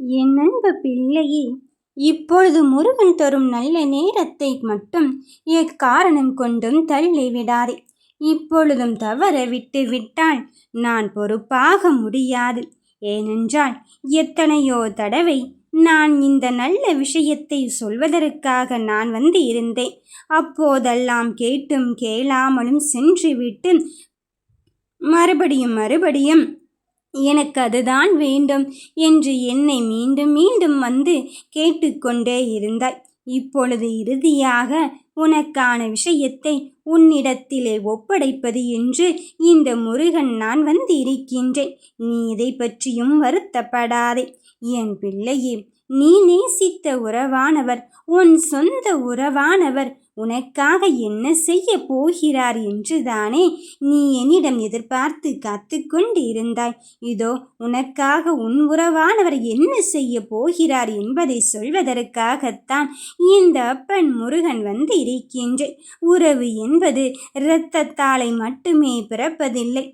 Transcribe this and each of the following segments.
என் அன்பு பிள்ளையே இப்பொழுது முருகன் தரும் நல்ல நேரத்தை மட்டும் எக்காரணம் கொண்டும் தள்ளி விடாதே. இப்பொழுதும் தவற விட்டு விட்டால் நான் பொறுப்பாக முடியாது. ஏனென்றால் எத்தனையோ தடவை நான் இந்த நல்ல விஷயத்தை சொல்வதற்காக நான் வந்து இருந்தேன். அப்போதெல்லாம் கேட்டும் கேளாமலும் சென்றுவிட்டு மறுபடியும் மறுபடியும் எனக்கு அதுதான் வேண்டும் என்று என்னை மீண்டும் மீண்டும் வந்து கேட்டுக்கொண்டே இருந்தாய். இப்பொழுது இறுதியாக உனக்கான விஷயத்தை உன்னிடத்திலே ஒப்படைப்பது என்று இந்த முருகன் நான் வந்து இருக்கின்றேன். நீ இதை பற்றியும் வருத்தப்படாதே. என் பிள்ளையே நீ நேசித்த உறவானவர் உன் சொந்த உறவானவர் உனக்காக என்ன செய்ய போகிறார் என்றுதானே நீ என்னிடம் எதிர்பார்த்து காத்து கொண்டு இருந்தாய். இதோ உனக்காக உன் உறவானவர் என்ன செய்ய போகிறார் என்பதை சொல்வதற்காகத்தான் இந்த அப்பன் முருகன் வந்து இருக்கின்றேன். உறவு என்பது இரத்தத்தாலை மட்டுமே பிறப்பதில்லை.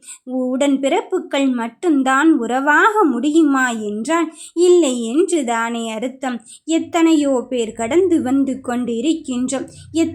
உடன் பிறப்புகள் மட்டும்தான் உறவாக முடியுமா என்றால் இல்லை என்று தானே அர்த்தம். எத்தனையோ பேர் கடந்து வந்து கொண்டு இருக்கின்றோம்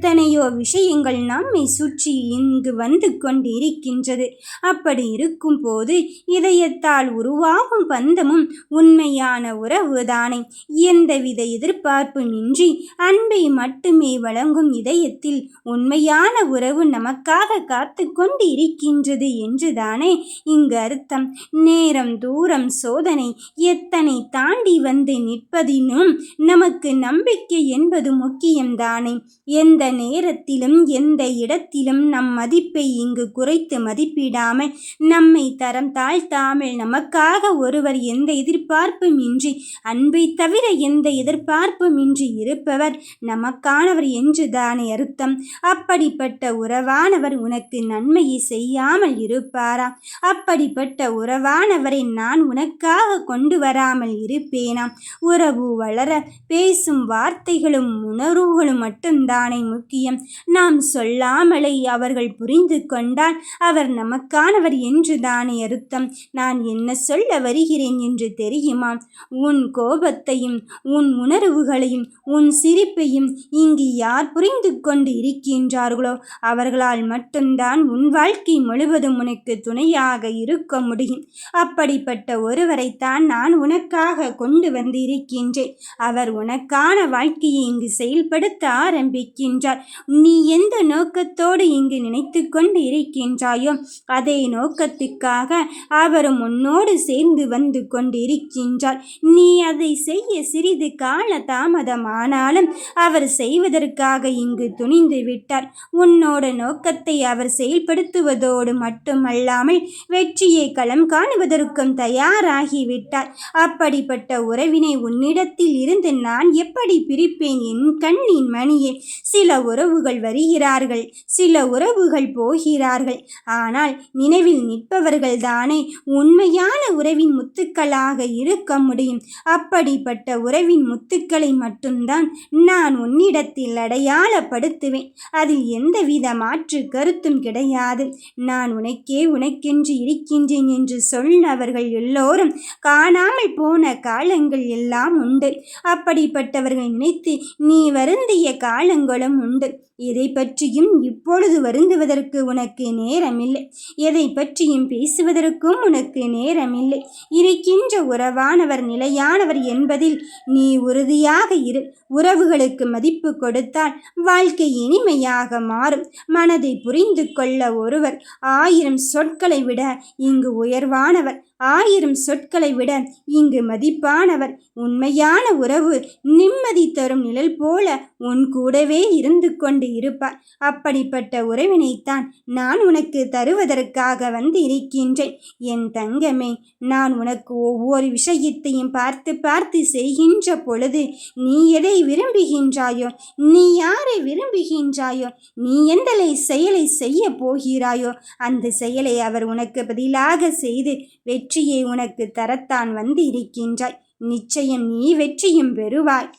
எத்தனையோ விஷயங்கள் நம்மை சுற்றி இங்கு வந்து கொண்டிருக்கின்றது. அப்படி இருக்கும் போது இதயத்தால் உருவாகும் பந்தமும் உண்மையான உறவுதானே. எந்தவித எதிர்பார்ப்புமின்றி அன்பை மட்டுமே வழங்கும் இதயத்தில் உண்மையான உறவு நமக்காக காத்து கொண்டு இருக்கின்றது என்றுதானே இங்கு அர்த்தம். நேரம் தூரம் சோதனை எத்தனை தாண்டி வந்து நிற்பதினும் நமக்கு நம்பிக்கை என்பது முக்கியம்தானே. எந்த நேரத்திலும் எந்த இடத்திலும் நம் மதிப்பை இங்கு குறைத்து மதிப்பிடாமல் நம்மை தரம் தாழ்த்தாமல் நமக்காக ஒருவர் எந்த எதிர்பார்ப்பும் இன்றி அன்பை தவிர எந்த எதிர்பார்ப்பும் இன்றி இருப்பவர் நமக்கானவர் என்று தானே அர்த்தம். அப்படிப்பட்ட உறவானவர் உனக்கு நன்மையை செய்யாமல் இருப்பாரா? அப்படிப்பட்ட உறவானவரை நான் உனக்காக கொண்டு வராமல் இருப்பேனாம் உறவு வளர பேசும் வார்த்தைகளும் உணர்வுகளும் மட்டும்தானே முக்கியம். நாம் சொல்லாமலே அவர்கள் புரிந்து கொண்டால் அவர் நமக்கானவர் என்று தானே அர்த்தம். நான் என்ன சொல்ல வருகிறேன் என்று தெரியுமா? உன் கோபத்தையும் உன் உணர்வுகளையும் உன் சிரிப்பையும் இங்கு யார் புரிந்து கொண்டு இருக்கின்றார்களோ அவர்களால் மட்டும்தான் உன் வாழ்க்கை முழுவதும் உனக்கு துணையாக இருக்க முடியும். அப்படிப்பட்ட ஒருவரைத்தான் நான் உனக்காக கொண்டு வந்து இருக்கின்றேன் அவர் உனக்கான வாழ்க்கையை இங்கு செயல்படுத்த ஆரம்பிக்கின்றார். என்றார். நீ எந்த நோக்கத்தோடு இங்கு நினைத்து கொண்டு இருக்கின்றாயோ அதே நோக்கத்துக்காக அவரும் உன்னோடு சேர்ந்து வந்து கொண்டிருக்கின்றார். நீ அதை செய்ய சிறிது கால தாமதமானாலும் அவர் செய்வதற்காக இங்கு துணிந்து விட்டார். உன்னோட நோக்கத்தை அவர் செயல்படுத்துவதோடு மட்டுமல்லாமல் வெற்றியை களம் காணுவதற்கும் தயாராகிவிட்டார் அப்படிப்பட்ட உறவினை உன்னிடத்தில் இருந்து நான் எப்படி பிரிப்பேன்? என் கண்ணின் மணியே சில சில உறவுகள் வருகிறார்கள் சில உறவுகள் போகிறார்கள். ஆனால் நினைவில் நிற்பவர்கள் தானே உண்மையான உறவின் முத்துக்களாக இருக்க முடியும். அப்படிப்பட்ட உறவின் முத்துக்களை மட்டும்தான் நான் உன்னிடத்தில் அடையாளப்படுத்துவேன். அதில் எந்தவித மாற்று கருத்தும் கிடையாது. நான் உனக்கே உனக்கென்று இருக்கின்றேன் என்று சொன்னவர்கள் எல்லோரும் காணாமல் போன காலங்கள் எல்லாம் உண்டு. அப்படிப்பட்டவர்கள் நினைத்து நீ வருந்திய காலங்களும் உண்டு. எதை பற்றியும் இப்பொழுது வருந்துவதற்கு உனக்கு நேரமில்லை. எதை பற்றியும் பேசுவதற்கும் உனக்கு நேரமில்லை. இருக்கின்ற உறவானவர் நிலையானவர் என்பதில் நீ உறுதியாக இரு. உறவுகளுக்கு மதிப்பு கொடுத்தால் வாழ்க்கை இனிமையாக மாறும். மனதை புரிந்து கொள்ள ஒருவர் ஆயிரம் சொற்களை விட இங்கு உயர்வானவர். ஆயிரம் சொற்களை விட இங்கு மதிப்பானவர். உண்மையான உறவு நிம்மதி தரும் நிழல் போல உன் கூடவே இருந்து கொண்டு இருப்பார். அப்படிப்பட்ட உறவினைத்தான் நான் உனக்கு தருவதற்காக வந்து இருக்கின்றேன். என் தங்கமே நான் உனக்கு ஒவ்வொரு விஷயத்தையும் பார்த்து பார்த்து செய்கின்ற பொழுது நீ எதை விரும்புகின்றாயோ நீ யாரை விரும்புகின்றாயோ நீ எந்த செயலை செய்ய போகிறாயோ அந்த செயலை அவர் உனக்கு பதிலாக செய்து வெற்றியை உனக்கு தரத்தான் வந்து இருக்கின்றாய். நிச்சயம் நீ வெற்றியும் பெறுவாய்.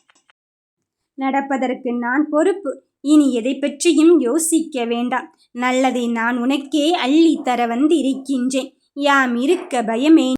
நடப்பதற்கு நான் பொறுப்பு. இனி எதை பற்றியும் யோசிக்க வேண்டாம். நல்லதை நான் உனக்கே அள்ளி தர வந்து இருக்கின்றேன் யாம் இருக்க பயமே